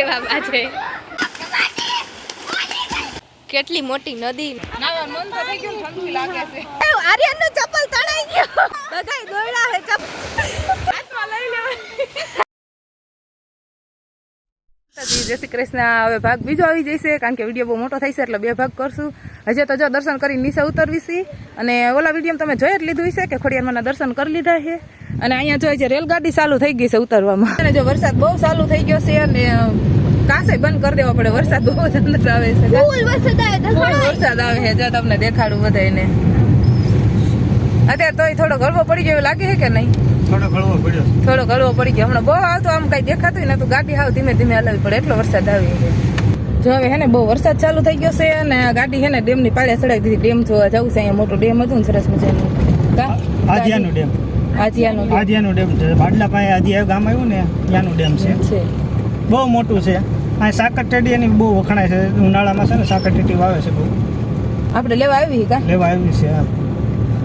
કેવા બાજે? કેટલી મોટી નદી. મન તો થઈ ગયું ઠંડુ લાગે છે. આર્યનનું ચપ્પલ તણાઈ ગયો. બધાય દોડા હે ચપ્પલ હાથમાં લઈ લેવાય જય શ્રી કૃષ્ણ. હવે ભાગ બીજો આવી જશે કારણ કે વીડિયો બહુ મોટો થઈ છે એટલે બે ભાગ કરશું. હજે તો જો દર્શન કરી નીચે ઉતરવી છે. અને ઓલા વીડિયો તમે જોઈ જ લીધું છે કે ખોડિયારમાંના દર્શન કરી લીધા છે. અને અહીંયા જોઈએ છે રેલગાડી ચાલુ થઈ ગઈ છે ઉતરવામાં. અને જો વરસાદ બહુ ચાલુ થઈ ગયો છે અને કાંસે બંધ કરી દેવો પડે. વરસાદ બહુ જ અંદર આવે છે. વરસાદ આવે છે. જો તમને દેખાડું બધાને અત્યારે તોય થોડો ગળવો પડી ગયો એવું લાગે છે કે નહીં? થોડો પડ્યો થોડો ગળવો પડી ગયો. હમણાં બહુ આવતો આમ કઈ દેખાતું ને તો ગાડી હાવ ધીમે ધીમે હલાવી પડે. એટલો વરસાદ આવી છે જો હવે હેને બહુ વરસાદ ચાલુ થઈ ગયો છે અને આ ગાડી હેને ડેમની પાળે ચડાવી દીધી. ડેમ જોવા જવું છે અહીંયા. મોટો ડેમ હતું ને સરસ મજાનું. કા? ડેમ? આદિયાનું ડેમ. છે. બાડલા પાસે આદિયા ગામ આવ્યું ને ત્યાંનું ડેમ છે. બહુ મોટું છે. આ સાકર ટેડી એની બહુ વખણાય છે. ઉનાળામાં છે ને સાકર ટેટી વાવે છે બહુ. આપણે લેવા આવી કા? લેવા આવી છે આ.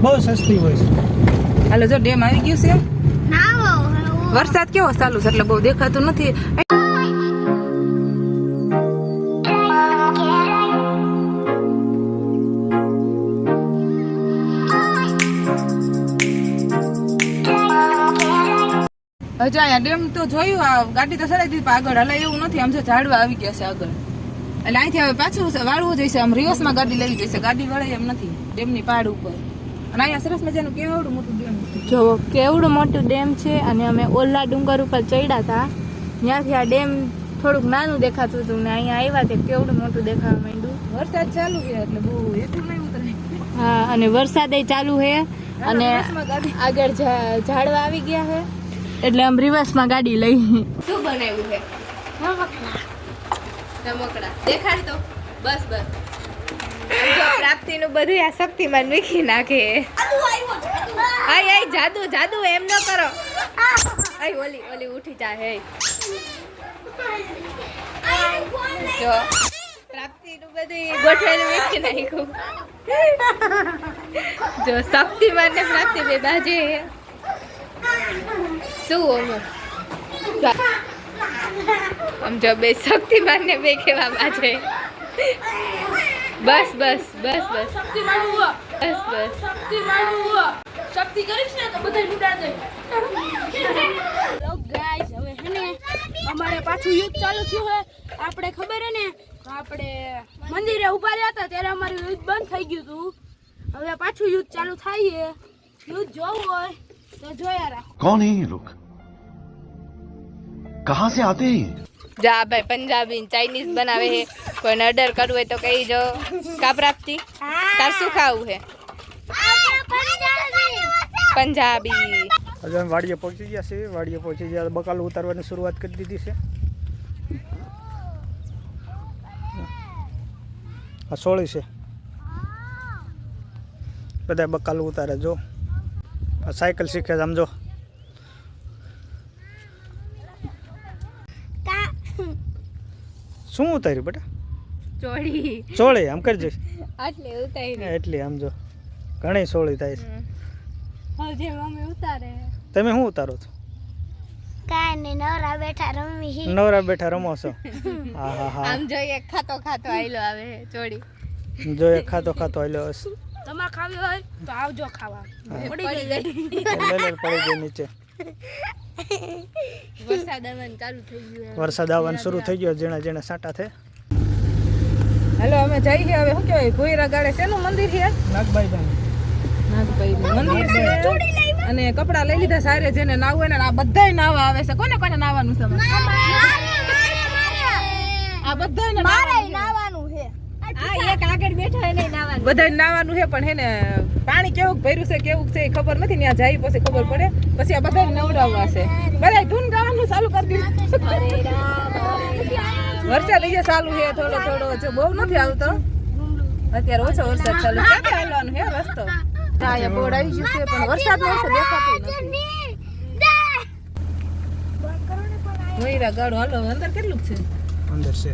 બહુ સસ્તી હોય છે. હાલો જો ડેમ આવી ગયું છે. વરસાદ કેવો ચાલુ છે? એટલે બહુ દેખાતું નથી. હજુ અહીંયા ડેમ તો જોયું આ ગાડી તો સડાઈ દીધી આગળ હલાય એવું નથી. આમ જો ઝાડવા આવી ગયા છે આગળ. એટલે અહીંથી હવે પાછું વાળવું જઈશે. આમ રિવર્સમાં ગાડી લેવી જઈશે. ગાડી વળે એમ નથી. ડેમની પાડ ઉપર. અને અહીંયા સરસ મજાનું કેવડું મોટું ડેમ જો કેવડું મોટું ડેમ છે અને અમે ઓલા ડુંગર ઉપર ચડ્યા હતા. ત્યાંથી આ ડેમ થોડુંક નાનું દેખાતું હતું ને અહીંયા આવ્યા તે કેવડું મોટું દેખાવા માંડ્યું. વરસાદ ચાલુ છે એટલે બહુ એટલું નહીં હા અને વરસાદ ચાલુ છે. અને આગળ ઝાડવા આવી ગયા છે. એટલે આમ રિવર્સમાં ગાડી લઈ. શું બનાવ્યું છે? રમકડા. દેખાડ તો. બસ બસ. પ્રાપ્તિનું બધું આ શક્તિમાન વીખી નાખે. આય આય જાદુ જાદુ એમ ન કરો. આય ઓલી ઓલી ઉઠી જા, હે. જો, પ્રાપ્તિનું બધું ગોઠવેલું વીખી નાખ્યું. જો શક્તિમાન ને પ્રાપ્તિ બે બાજે. શું ઓનું આમ જો બે શક્તિમાન ને બે કેવા બાજે બસ બસ બસ બસ. બસ બસ. શક્તિ કરીશ ને તો બધા લૂડા જાય ગાઈસ હવે હે ને અમારે પાછું યુદ્ધ ચાલુ થયું હે. આપણે ખબર હે ને આપણે મંદિરે ઊભા રહ્યા હતા ત્યારે અમારું યુદ્ધ બંધ થઈ ગયું હતું. હવે પાછું યુદ્ધ ચાલુ થાય છે. યુદ્ધ જોવું હોય. કોણ હે કહા સે આતે જા ભાઈ પંજાબી ચાઇનીઝ બનાવે હે કોઈને ઓર્ડર કરવું હોય તો કહી જો કા પ્રાપ્તિ તાર શું ખાવું હે પંજાબી આજે વાડીએ પહોંચી ગયા છે વાડીએ પહોંચી ગયા બકાલ ઉતારવાની શરૂઆત કરી દીધી છે આ સોળી છે બધા બકાલ ઉતારે જો સાયકલ શીખે છે આમ શું ઉતાર્યું બેટા? ચોળી. ચોળી આમ કરજો એટલે ઉતારી. એટલે આમ જો. ઘણી સોળી થાય છે. જે મમ્મી ઉતારે. તમે શું ઉતારો છો? કાંઈ નવરા બેઠા રમી નવરા બેઠા રમો છો. હા હા હા. આમ જોઈએ ખાતો ખાતો આયલો આવે ચોળી. જોઈએ ખાતો ખાતો આલ્યો હશે. તમારે ખાવી હોય તો આવજો ખાવા. પડી ગઈ. પડી ગઈ. નીચે. વરસાદ આવવાનું ચાલુ થઈ ગયું વરસાદ આવવાનું શરૂ થઈ ગયો જેણે જેણે સાટા થે હાલો અમે જઈએ હવે શું કહેવાય? ભોયરા ગાડે શેનું મંદિર છે? નાગભાઈ નાગભાઈ મંદિર છે. અને કપડા લઈ લીધા સારે જેને નાવું હોય ને આ બધાય નાવા આવે છે. કોને કોને નાવાનું છે? આ બધાય મારે નાવાનું છે આ એક આગળ બેઠા એને નાવાનું છે પણ હે ને પાણી કેવું ભર્યું છે કેવું છે એ ખબર નથી ત્યાં જાય પછી ખબર પડે. પછી આ બધાને નવડાવવા છે. બધાય ધૂન ગાવાનું ચાલુ કરી દીધું. વરસાદ અહીંયા ચાલુ છે થોડો થોડો. જો બહુ નથી આવતો. અત્યારે ઓછો વરસાદ ચાલુ ક્યાંથી હાલવાનું હે રસ્તો? હા, અહીંયા બોર્ડ આવી ગયું છે પણ વરસાદ નો દેખાતું નથી. મોઈરા ગાડો હાલો અંદર કેટલું છે? અંદર છે.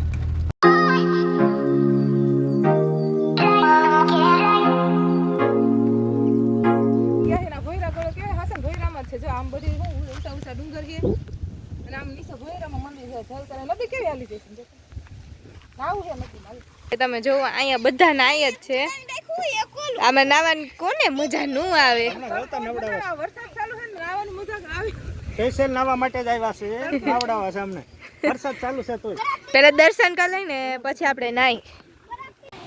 છે. જો આમ બધી હું ઊંચા ઊંચા ડુંગર છે. અને આમ નીચે ભોયરામાં મંદિર છે જલ કરે. નદી કેવી હાલી જશે? નાવું છે નથી મારી. તમે જોવો અહીંયા બધા નાય જ છે. આમાં નાવાની કોને મજા ન આવે? હમણાં વળતા નવડાવે આ વરસાદ ચાલુ છે ને નાવાની મજા આવે. સ્પેશિયલ નાવા માટે જ આવ્યા છે. નાવડાવા છે અમને. વરસાદ ચાલુ છે તો પેલા દર્શન કરી લઈને પછી આપણે નાઈ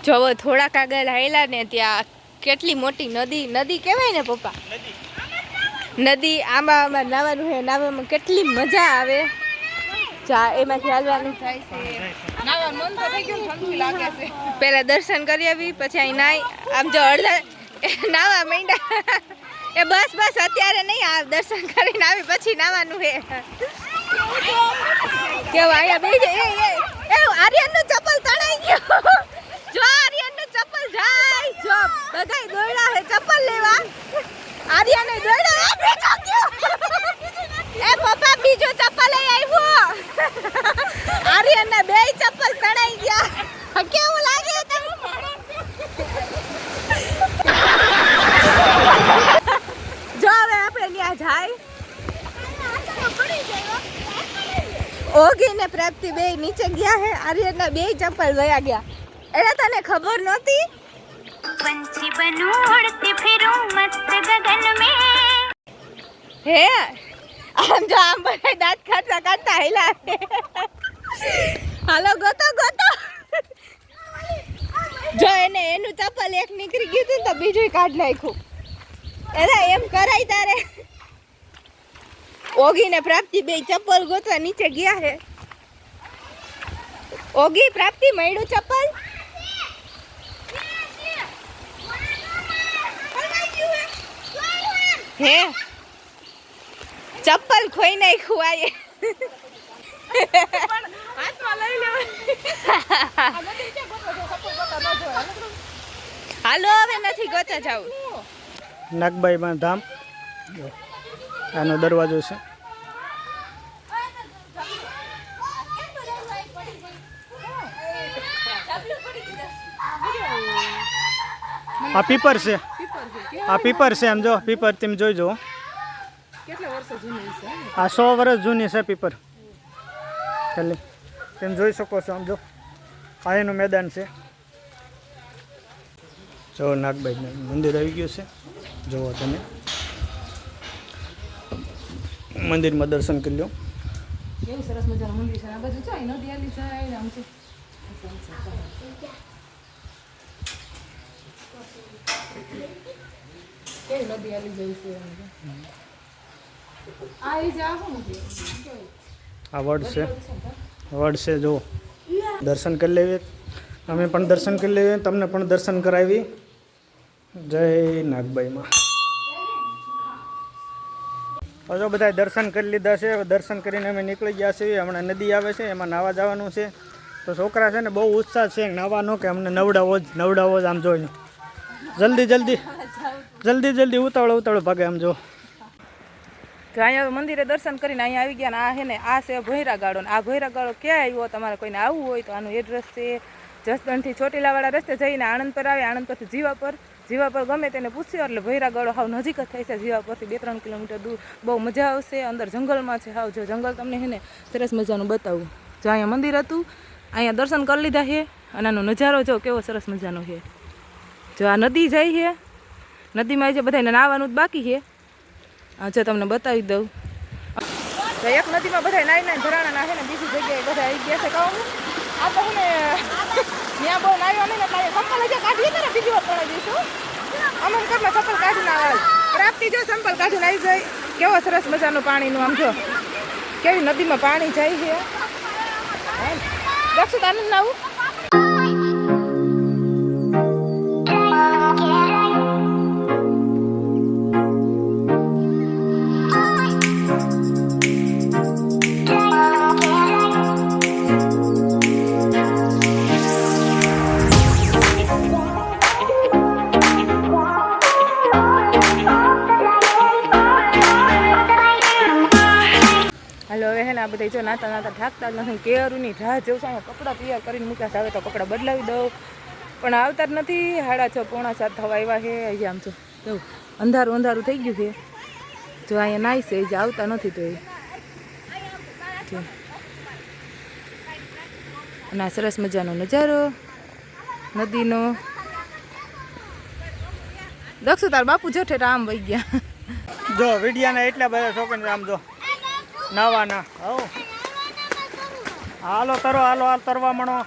જોવો થોડાક આગળ આવેલા ને ત્યાં કેટલી મોટી નદી નદી કહેવાય ને પપ્પા? નદી. આમાં આમાં નાવાનું છે નાવામાં કેટલી મજા આવે. જા એમાંથી હાલવાનું થાય છે. છે. પેલા દર્શન કરી આવી પછી અહીં નાઈ આમ જો અડધા નાવા માંડ્યા. એ બસ બસ અત્યારે નહીં આ દર્શન કરીને આવી પછી નાવાનું હે. કેવું અહીંયા બે એ એ આર્યનનું ચપ્પલ તણાઈ ગયું. જો આર્યનનું ચપ્પલ જાય. જો બધાય દોડ્યા હે ચપ્પલ લેવા. આર્યને દોડ્યા એ બીજો ગયો એ પપ્પા બીજો ચપ્પલ લઈ આવ્યો આર્યનના બે ચપ્પલ તણાઈ ગયા કેવું લાગે જો હવે આપણે ત્યાં જાય ઓગી ને પ્રાપ્તિ બે નીચે ગયા હે આર્યનના બે ચપ્પલ વયા ગયા. એટલે તને ખબર નહોતી? પંછી બનું ઉડતી ફિરું મસ્ત ગગન મે. હે આમ જો આમ બધા દાંત ખાતા ખાતા હેલા હાલો ગોતો ગોતો. જો એને એનું ચપ્પલ એક નીકળી ગયું હતું તો બીજું કાઢ નાખ્યું. એટલે એમ કરાય તારે. ઓગી ને પ્રાપ્તિ બે ચપ્પલ ગોતવા નીચે ગયા હે. ઓગી, પ્રાપ્તિ મળ્યું ચપ્પલ? હે? ચપ્પલ ખોઈ નાખ્યું આયે હાલો, હવે નથી ગોતા જવું. નાગબાઈમાં ધામ. આનો દરવાજો છે. આ પીપર છે. આ પીપર છે એમ જો પીપર તમે જોઈ છે? આ સો વર્ષ જૂની છે પીપર ખાલી. તમે જોઈ શકો છો આમ જો. આ એનું મેદાન છે. જો નાગભાઈ મંદિર આવી ગયું છે. જુઓ તમે. મંદિરમાં દર્શન કરી લો. કેવું સરસ મજાનું મંદિર છે. આ બાજુ છે નદી આલી છે આમ છે. આ વડ છે. વડ છે જો દર્શન કરી લેવી. અમે પણ દર્શન કરી લેવી. તમને પણ દર્શન કરાવી. જય નાગબાઈમાં. હજુ બધા દર્શન કરી લીધા છે. દર્શન કરીને અમે નીકળી ગયા છીએ. હમણાં નદી આવે છે. એમાં નાવા જવાનું છે. તો છોકરા છે ને બહુ ઉત્સાહ છે નવાનો કે અમને નવડાવો જ નવડાવો જ આમ જોઈને. જલ્દી જલ્દી જલ્દી જલ્દી ઉતાવળો ઉતાવળો ભાગે આમ જો. તો અહીંયા મંદિરે દર્શન કરીને અહીંયા આવી ગયા ને આ હે ને, આ છે ભોયરા ગાળો આ ભોયરા ગાળો ક્યાં આવ્યો? તમારે કોઈને આવવું હોય તો આનું એડ્રેસ છે. જસદણથી ચોટીલાવાળા રસ્તે જઈને આણંદ પર આવે, આણંદ પરથી જીવા પર. જીવા પર ગમે તેને પૂછ્યો એટલે ભૈરા ગાળો હાવ નજીક જ થાય છે. જીવા પરથી બે ત્રણ કિલોમીટર દૂર. બહુ મજા આવશે. અંદર જંગલમાં છે હાવ. જો જંગલ તમને છે ને, સરસ મજાનું બતાવું. જો અહીંયા મંદિર હતું અહીંયા દર્શન કરી લીધા છે. અને આનો નજારો જો કેવો સરસ મજાનો છે. જો આ નદી જાય છે. નદીમાં જે બધાને નાહવાનું જ બાકી છે. જો તમને બતાવી દઉં. તો એક નદીમાં બધા નાઈ નાઈ ધરાણા નાખે ને બીજી જગ્યાએ બધા આવી ગયા છે કહું આ તો ને, ત્યાં બહુ નાયો નહીં એટલે ચપ્પલ હજી કાઢીએ ને બીજી વાર પણ દઈશું અમે કરમાં ચપ્પલ કાઢી ના પ્રાપ્તિ જો ચંપલ કાઢીને આવી જાય. કેવો સરસ મજાનું પાણીનું આમ જો. કેવી નદીમાં પાણી જાય છે. Wat is er dan nou? હે બધા જો નાતા નાતા થાકતા જ નથી. કેરુની રાહ જેવું છે. કપડાં તૈયાર કરીને મૂક્યા છે. તો કપડાં બદલાવી દઉં. પણ આવતા જ નથી. સાડા છ, પોણા સાત થવા આવ્યા છે. અહીંયા આમ છો કેવું અંધારું અંધારું થઈ ગયું છે. જો અહીંયા નાઈ છે. આવતા નથી તો એ. અને આ સરસ મજાનો નજારો. નદીનો. દક્ષુ, તાર બાપુ જો ઠેઠ આમ વહી ગયા. જો, વિડિયાના એટલા બધા શોખીન આમ જો, નાવાના. હો હાલો તરો હાલો હાલ તરવા મણો.